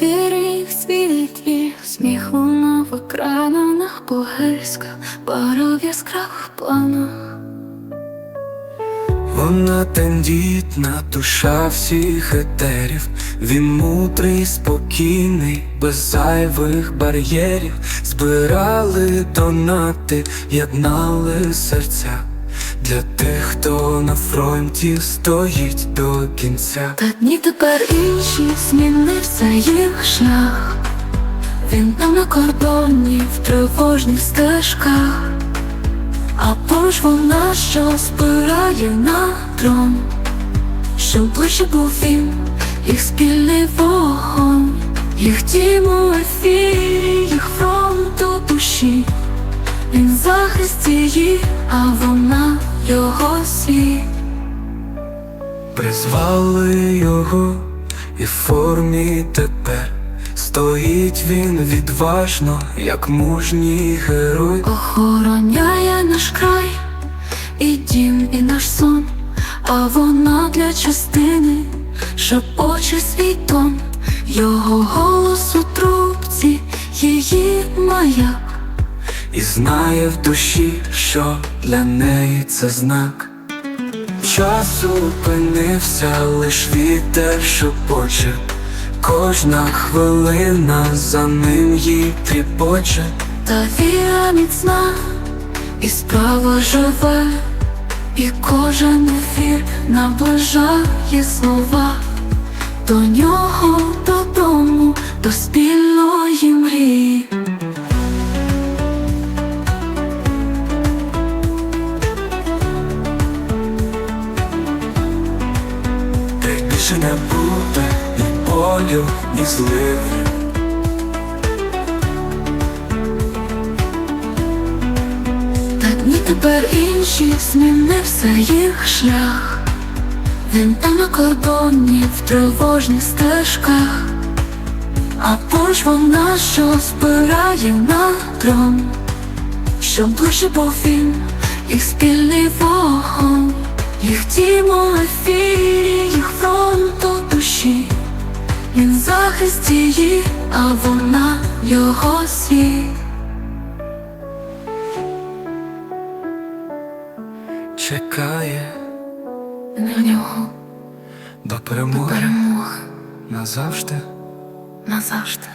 Сірих світліх, сміху на екранах Погильська пара в яскравих планах. Вона тендітна, душа всіх етерів, він мудрий, спокійний, без зайвих бар'єрів, збирали донати, єднали серця для тих, хто на фронті стоїть до кінця. Та дні тепер інші, змінився їх шлях. Він там на кордоні в тривожних стежках, а поруч вона, що збирає на трон, щоб ближче був він, їх спільний вогонь, їх дім у ефірі, їх фронт у душі. Він захист її, а вона його світ. Призвали його і в формі тепер стоїть він відважно, як мужній герой. Охороняє наш край, і дім, і наш сон, а вона для частини шепоче свій тон, його голос у трубці, її маяк. І знає в душі, що для неї це знак. Час зупинився, лиш вітер шепоче, кожна хвилина за ним їй тріпоче. Та віра міцна, і справа живе, і кожен ефір наближає слова до нього, більше не буде ні болю, ні зливи. Та дні тепер інші, змінився їх шлях. Він там на кордоні в тривожних стежках, а поруч вона, що збирає на трон, щоб ближче був він, їх спільний вогонь, їх дім у ефірі, їх фронт у душі. Він захист її, а вона його світ. Чекає На нього до перемоги перемога назавжди. назавжди.